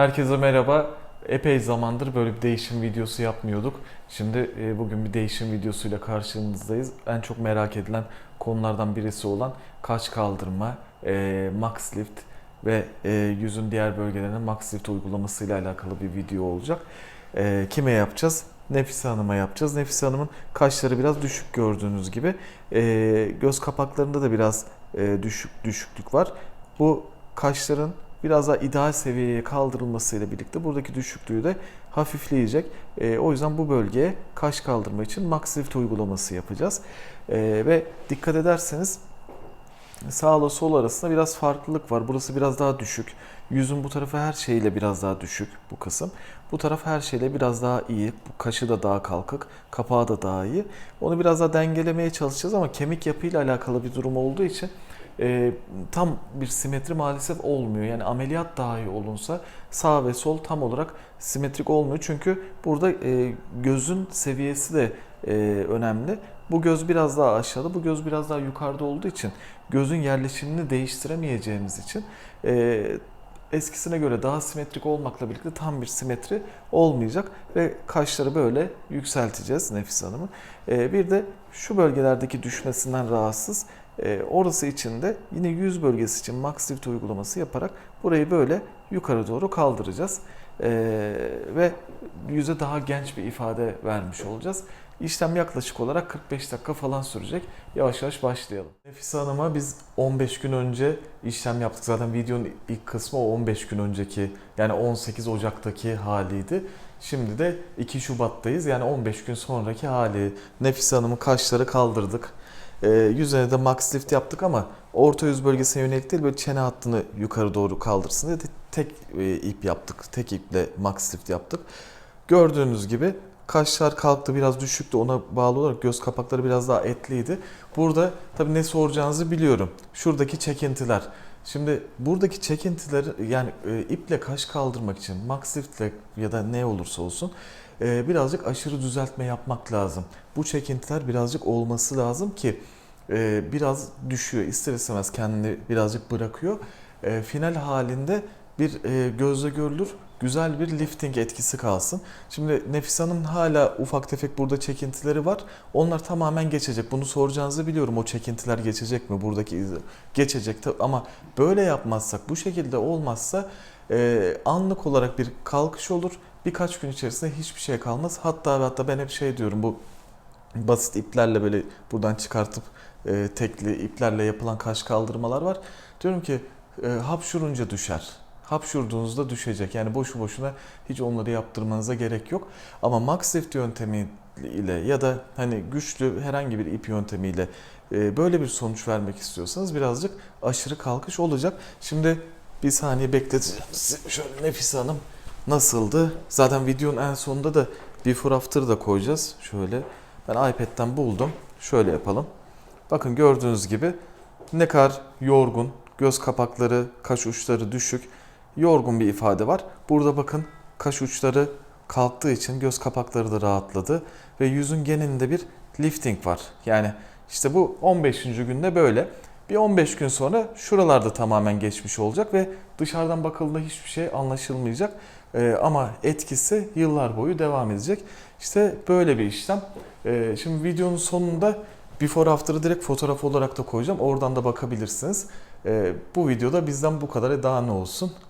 Herkese merhaba. Epey zamandır böyle bir değişim videosu yapmıyorduk. Şimdi e, bugün bir değişim videosuyla karşınızdayız. En çok merak edilen konulardan birisi olan kaş kaldırma, e, max lift ve e, yüzün diğer bölgelerine max lift uygulamasıyla alakalı bir video olacak. Kime yapacağız? Nefise Hanım'a yapacağız. Nefise Hanım'ın kaşları biraz düşük gördüğünüz gibi. Göz kapaklarında da biraz düşük düşüklük var. Bu kaşların biraz daha ideal seviyeye kaldırılmasıyla birlikte buradaki düşüklüğü de hafifleyecek. E, o yüzden bu bölgeye kaş kaldırma için Max uygulaması yapacağız. E, ve dikkat ederseniz sağla sol arasında biraz farklılık var. Burası biraz daha düşük. Yüzün bu tarafı her şeyle biraz daha düşük bu kısım. Bu taraf her şeyle biraz daha iyi. Bu kaşı da daha kalkık, kapağı da daha iyi. Onu biraz daha dengelemeye çalışacağız ama kemik yapıyla alakalı bir durum olduğu için e, tam bir simetri maalesef olmuyor. Yani ameliyat dahi olunsa sağ ve sol tam olarak simetrik olmuyor. Çünkü burada e, gözün seviyesi de e, önemli. Bu göz biraz daha aşağıda, bu göz biraz daha yukarıda olduğu için gözün yerleşimini değiştiremeyeceğimiz için e, eskisine göre daha simetrik olmakla birlikte tam bir simetri olmayacak ve kaşları böyle yükselteceğiz Nefis Hanım'ın. E, bir de şu bölgelerdeki düşmesinden rahatsız. E, orası için de yine yüz bölgesi için Max uygulaması yaparak burayı böyle yukarı doğru kaldıracağız. E, ve yüze daha genç bir ifade vermiş olacağız. İşlem yaklaşık olarak 45 dakika falan sürecek. Yavaş yavaş başlayalım. Nefise Hanım'a biz 15 gün önce işlem yaptık. Zaten videonun ilk kısmı o 15 gün önceki yani 18 Ocak'taki haliydi. Şimdi de 2 Şubat'tayız. Yani 15 gün sonraki hali. Nefise Hanım'ın kaşları kaldırdık. Ee, yüzüne de max lift yaptık ama orta yüz bölgesine yönelik değil böyle çene hattını yukarı doğru kaldırsın diye tek e, ip yaptık. Tek iple max lift yaptık. Gördüğünüz gibi kaşlar kalktı biraz düşüktü ona bağlı olarak göz kapakları biraz daha etliydi. Burada tabii ne soracağınızı biliyorum. Şuradaki çekintiler. Şimdi buradaki çekintileri yani e, iple kaş kaldırmak için max liftle ya da ne olursa olsun birazcık aşırı düzeltme yapmak lazım. Bu çekintiler birazcık olması lazım ki e, biraz düşüyor. İster istemez kendini birazcık bırakıyor. E, final halinde bir e, gözle görülür güzel bir lifting etkisi kalsın. Şimdi Nefis Hanım hala ufak tefek burada çekintileri var. Onlar tamamen geçecek. Bunu soracağınızı biliyorum. O çekintiler geçecek mi? Buradaki izi geçecek. Ama böyle yapmazsak, bu şekilde olmazsa e, anlık olarak bir kalkış olur. Birkaç gün içerisinde hiçbir şey kalmaz. Hatta hatta ben hep şey diyorum bu basit iplerle böyle buradan çıkartıp e, tekli iplerle yapılan kaş kaldırmalar var. Diyorum ki e, hapşurunca düşer hapşurduğunuzda düşecek. Yani boşu boşuna hiç onları yaptırmanıza gerek yok. Ama Max Lift yöntemi ile ya da hani güçlü herhangi bir ip yöntemiyle e, böyle bir sonuç vermek istiyorsanız birazcık aşırı kalkış olacak. Şimdi bir saniye bekleteceğim size. Şöyle Nefis Hanım nasıldı? Zaten videonun en sonunda da before after da koyacağız. Şöyle ben iPad'den buldum. Şöyle yapalım. Bakın gördüğünüz gibi ne kadar yorgun, göz kapakları, kaş uçları düşük yorgun bir ifade var. Burada bakın kaş uçları kalktığı için göz kapakları da rahatladı ve yüzün genelinde bir lifting var. Yani işte bu 15. günde böyle. Bir 15 gün sonra şuralarda tamamen geçmiş olacak ve dışarıdan bakıldığında hiçbir şey anlaşılmayacak. Ee, ama etkisi yıllar boyu devam edecek. İşte böyle bir işlem. Ee, şimdi videonun sonunda before after'ı direkt fotoğraf olarak da koyacağım. Oradan da bakabilirsiniz. Ee, bu videoda bizden bu kadar. Daha ne olsun?